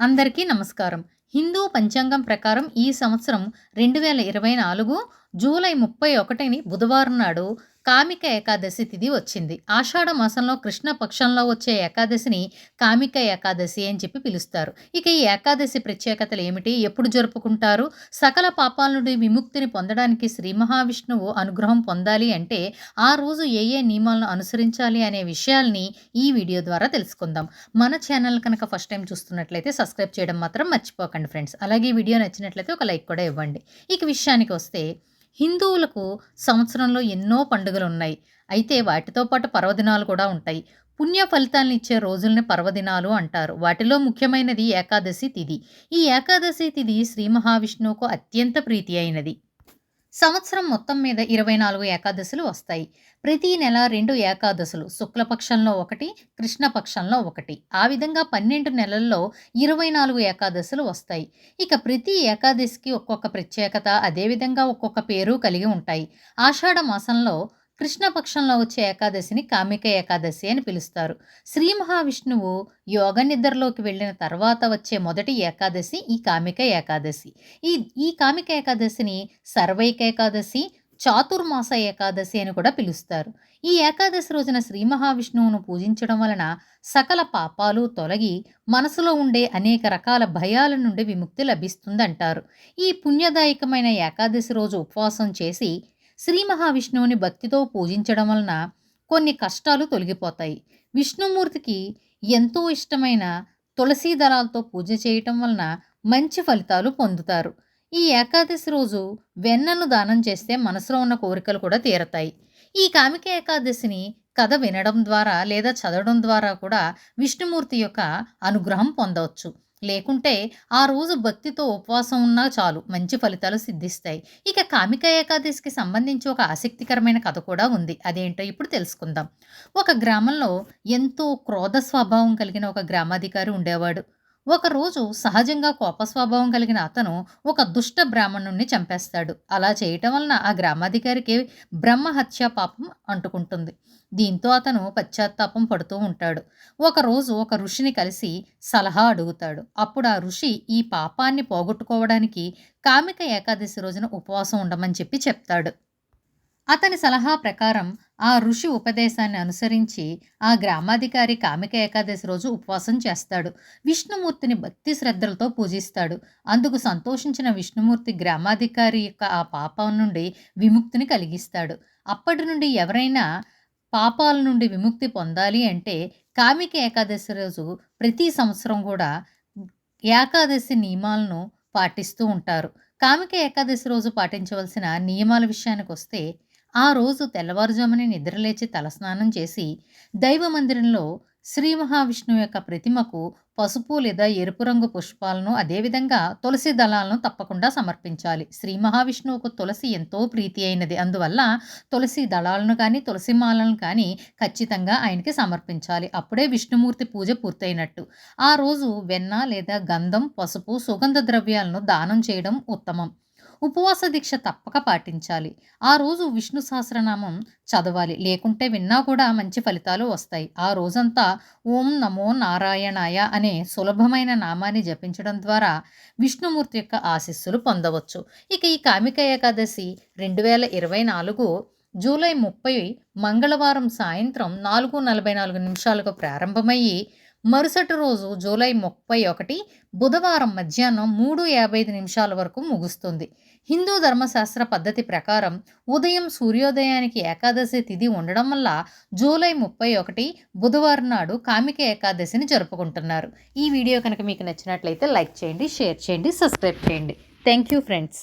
అందరికీ నమస్కారం. హిందూ పంచాంగం ప్రకారం ఈ సంవత్సరం రెండు వేల ఇరవై నాలుగు జూలై ముప్పై ఒకటిని బుధవారం నాడు కామిక ఏకాదశి తిథి వచ్చింది. ఆషాఢ మాసంలో కృష్ణ పక్షంలో వచ్చే ఏకాదశిని కామిక ఏకాదశి అని చెప్పి పిలుస్తారు. ఇక ఈ ఏకాదశి ప్రత్యేకతలు ఏమిటి? ఎప్పుడు జరుపుకుంటారు? సకల పాపాల నుండి విముక్తిని పొందడానికి శ్రీ మహావిష్ణువు అనుగ్రహం పొందాలి అంటే ఆ రోజు ఏ ఏ నియమాలను అనుసరించాలి అనే విషయాల్ని ఈ వీడియో ద్వారా తెలుసుకుందాం. మన ఛానల్ కనుక ఫస్ట్ టైం చూస్తున్నట్లయితే సబ్స్క్రైబ్ చేయడం మాత్రం మర్చిపోకండి ఫ్రెండ్స్. అలాగే వీడియో నచ్చినట్లయితే ఒక లైక్ కూడా ఇవ్వండి. ఇక విషయానికి వస్తే హిందువులకు సంవత్సరంలో ఎన్నో పండుగలు ఉన్నాయి అయితే వాటితో పాటు పర్వదినాలు కూడా ఉంటాయి. పుణ్య ఫలితాలను ఇచ్చే రోజుల్ని పర్వదినాలు అంటారు. వాటిలో ముఖ్యమైనది ఏకాదశి తిథి ఈ ఏకాదశి తిథి శ్రీ మహావిష్ణువుకు అత్యంత ప్రీతి అయినది. సంవత్సరం మొత్తం మీద ఇరవై నాలుగు ఏకాదశులు వస్తాయి. ప్రతి నెల రెండు ఏకాదశులు శుక్లపక్షంలో ఒకటి కృష్ణపక్షంలో ఒకటి. ఆ విధంగా పన్నెండు నెలల్లో ఇరవై నాలుగు ఏకాదశులు వస్తాయి. ఇక ప్రతి ఏకాదశికి ఒక్కొక్క ప్రత్యేకత అదేవిధంగా ఒక్కొక్క పేరు కలిగి ఉంటాయి. ఆషాఢ మాసంలో కృష్ణపక్షంలో వచ్చే ఏకాదశిని కామిక ఏకాదశి అని పిలుస్తారు. శ్రీ మహావిష్ణువు యోగ నిద్రలోకి వెళ్ళిన తర్వాత వచ్చే మొదటి ఏకాదశి ఈ కామిక ఏకాదశి. ఈ ఈ కామిక ఏకాదశిని సర్వైక ఏకాదశి చాతుర్మాస ఏకాదశి అని కూడా పిలుస్తారు. ఈ ఏకాదశి రోజున శ్రీ మహావిష్ణువును పూజించడం వలన సకల పాపాలు తొలగి మనసులో ఉండే అనేక రకాల భయాల నుండి విముక్తి లభిస్తుందంటారు. ఈ పుణ్యదాయకమైన ఏకాదశి రోజు ఉపవాసం చేసి శ్రీ మహావిష్ణువుని భక్తితో పూజించడం వలన కొన్ని కష్టాలు తొలగిపోతాయి. విష్ణుమూర్తికి ఎంతో ఇష్టమైన తులసీ దళాలతో పూజ చేయటం వలన మంచి ఫలితాలు పొందుతారు. ఈ ఏకాదశి రోజు వెన్నను దానం చేస్తే మనసులో ఉన్న కోరికలు కూడా తీరతాయి. ఈ కామిక ఏకాదశిని కథ వినడం ద్వారా లేదా చదవడం ద్వారా కూడా విష్ణుమూర్తి యొక్క అనుగ్రహం పొందవచ్చు. లేకుంటే ఆ రోజు భక్తితో ఉపవాసం ఉన్నా చాలు మంచి ఫలితాలు సిద్ధిస్తాయి. ఇక కామిక ఏకాదశికి సంబంధించి ఒక ఆసక్తికరమైన కథ కూడా ఉంది. అదేంటో ఇప్పుడు తెలుసుకుందాం. ఒక గ్రామంలో ఎంతో క్రోధ స్వభావం కలిగిన ఒక గ్రామాధికారి ఉండేవాడు. ఒకరోజు సహజంగా కోపస్వభావం కలిగిన అతను ఒక దుష్ట బ్రాహ్మణుణ్ణి చంపేస్తాడు. అలా చేయటం వలన ఆ గ్రామాధికారికి బ్రహ్మహత్య పాపం అంటుకుంటుంది. దీంతో అతను పశ్చాత్తాపం పడుతూ ఉంటాడు. ఒకరోజు ఒక ఋషిని కలిసి సలహా అడుగుతాడు. అప్పుడు ఆ ఋషి ఈ పాపాన్ని పోగొట్టుకోవడానికి కామిక ఏకాదశి రోజున ఉపవాసం ఉండమని చెప్పి చెప్తాడు. అతని సలహా ప్రకారం ఆ ఋషి ఉపదేశాన్ని అనుసరించి ఆ గ్రామాధికారి కామిక ఏకాదశి రోజు ఉపవాసం చేస్తాడు. విష్ణుమూర్తిని భక్తి శ్రద్ధలతో పూజిస్తాడు. అందుకు సంతోషించిన విష్ణుమూర్తి గ్రామాధికారి యొక్క ఆ పాపం నుండి విముక్తిని కలిగిస్తాడు. అప్పటి నుండి ఎవరైనా పాపాల నుండి విముక్తి పొందాలి అంటే కామిక ఏకాదశి రోజు ప్రతి సంవత్సరం కూడా ఏకాదశి నియమాలను పాటిస్తూ ఉంటారు. కామిక ఏకాదశి రోజు పాటించవలసిన నియమాల విషయానికి వస్తే ఆ రోజు తెల్లవారుజామునే నిద్రలేచి తలస్నానం చేసి దైవ మందిరంలో శ్రీ మహావిష్ణువు యొక్క ప్రతిమకు పసుపు లేదా ఎరుపు రంగు పుష్పాలను అదేవిధంగా తులసి దళాలను తప్పకుండా సమర్పించాలి. శ్రీ మహావిష్ణువుకు తులసి ఎంతో ప్రీతి అయినది. అందువల్ల తులసి దళాలను కానీ తులసి మాలను కానీ ఖచ్చితంగా ఆయనకి సమర్పించాలి. అప్పుడే విష్ణుమూర్తి పూజ పూర్తయినట్టు. ఆ రోజు వెన్న లేదా గంధం పసుపు సుగంధ ద్రవ్యాలను దానం చేయడం ఉత్తమం. ఉపవాస దీక్ష తప్పక పాటించాలి. ఆ రోజు విష్ణు సహస్రనామం చదవాలి. లేకుంటే విన్నా కూడా మంచి ఫలితాలు వస్తాయి. ఆ రోజంతా ఓం నమో నారాయణాయ అనే సులభమైన నామాన్ని జపించడం ద్వారా విష్ణుమూర్తి యొక్క ఆశీస్సులు పొందవచ్చు. ఇక ఈ కామిక ఏకాదశి రెండు వేల ఇరవై నాలుగు జూలై ముప్పై మంగళవారం సాయంత్రం నాలుగు నలభై నాలుగు నిమిషాలకు ప్రారంభమయ్యి మరుసటి రోజు జూలై ముప్పై ఒకటి బుధవారం మధ్యాహ్నం మూడు యాభై ఐదు నిమిషాల వరకు ముగుస్తుంది. హిందూ ధర్మశాస్త్ర పద్ధతి ప్రకారం ఉదయం సూర్యోదయానికి ఏకాదశి తిథి ఉండడం వల్ల జూలై ముప్పై ఒకటి బుధవారం నాడు కామిక ఏకాదశిని జరుపుకుంటున్నారు. ఈ వీడియో కనుక మీకు నచ్చినట్లయితే లైక్ చేయండి షేర్ చేయండి సబ్స్క్రైబ్ చేయండి. Thank you friends.